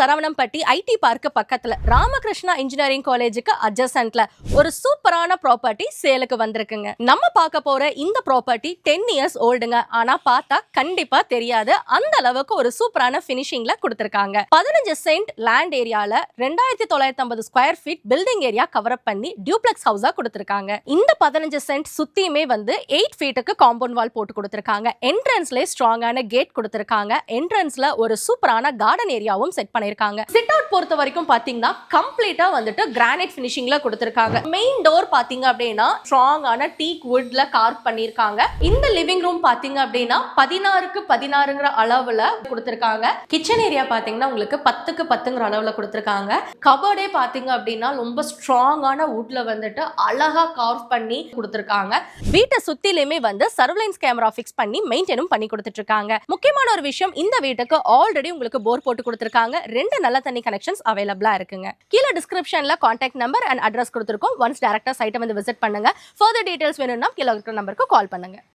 Saravanampatti IT park பக்கத்துல Ramakrishna engineering காலேஜுக்கு அட்ஜசன்ட்ல ஒரு சூப்பரான ப்ராப்பர்ட்டி சேலுக்கு வந்திருக்குங்க. நம்ம பார்க்க போற இந்த ப்ராப்பர்ட்டி டென் இயர்ஸ் ஓல்டுங்க ஆனா பார்த்தா கண்டிப்பா தெரியாது. அந்த அளவுக்கு ஒரு சூப்பரான பினிஷிங்ல கொடுத்திருக்காங்க. பதினஞ்சு சென்ட் லேண்ட் ஏரியால ரெண்டாயிரத்தி தொள்ளாயிரத்தி ஐம்பது square feet building area cover up பண்ணி டியூப்ளெக்ஸ் ஹவுஸா கொடுத்திருக்காங்க. இந்த பதினஞ்சு சென்ட் சுத்தியுமே வந்து எயிட் ஃபீட்டுக்கு காம்பவுண்ட் வால் போட்டு கொடுத்திருக்காங்க. என்ட்ரன்ஸ்லேயே ஸ்ட்ராங்கான கேட் கொடுத்திருக்காங்க. என்ட்ரன்ஸ்ல ஒரு சூப்பரான கார்டன் ஏரியாவும் செட் பண்ணியிருக்காங்க. சிட் அவுட் பொறுத்த வரைக்கும் பாத்தீங்கன்னா கம்ப்ளீட்டா வந்துட்டு கிரானைட் ஃபினிஷிங்ல கொடுத்துருக்காங்க. மெயின் டோர் பாத்தீங்க அப்படின்னா ஸ்ட்ராங்கான டீக் வுட்ல கார்வ் பண்ணிருக்காங்க இந்த லிவிங் ரூம் பாத்தீங்க அப்படின்னா பதினாறுக்கு பதினாறுங்கிற அளவுல கொடுத்திருக்காங்க. கிச்சன் ஏரியா பாத்தீங்கன்னா உங்களுக்கு பத்துக்கு பத்துங்கிற அளவுல கொடுத்துருக்காங்க. கபோர்டே பாத்தீங்க அப்படின்னா ரொம்ப ஸ்ட்ராங்கான வுட்ல வந்துட்டு அழகா கார்வ் பண்ணி கொடுத்துருக்காங்க. வீட்டை சுத்திலுமே வந்து சர்வலைன்ஸ் கேமரா ஃபிக்ஸ் பண்ணி மெயின்டைனும் பண்ணி கொடுத்துட்டு இருக்காங்க. முக்கியமான ஒரு விஷயம் இந்த வீட்டுக்கு ஆல்ரெடி உங்களுக்கு போர் போட்டு கொடுத்திருக்காங்க. ரெண்டு நல்ல தண்ணி கனெக்ஷன்ஸ் அவைலபிளா இருக்குங்க. கீழே டிஸ்கிரிப்ஷன்ல கான்டாக்ட் நம்பர் அண்ட் அட்ரஸ் கொடுத்துருக்கோம். ஒன்ஸ் டேரக்டா சைட்டை வந்து விசிட் பண்ணுங்க. ஃபர்தர் டீடைல்ஸ் வேணும்னா கீழே இருக்கிற நம்பருக்கு கால் பண்ணுங்க.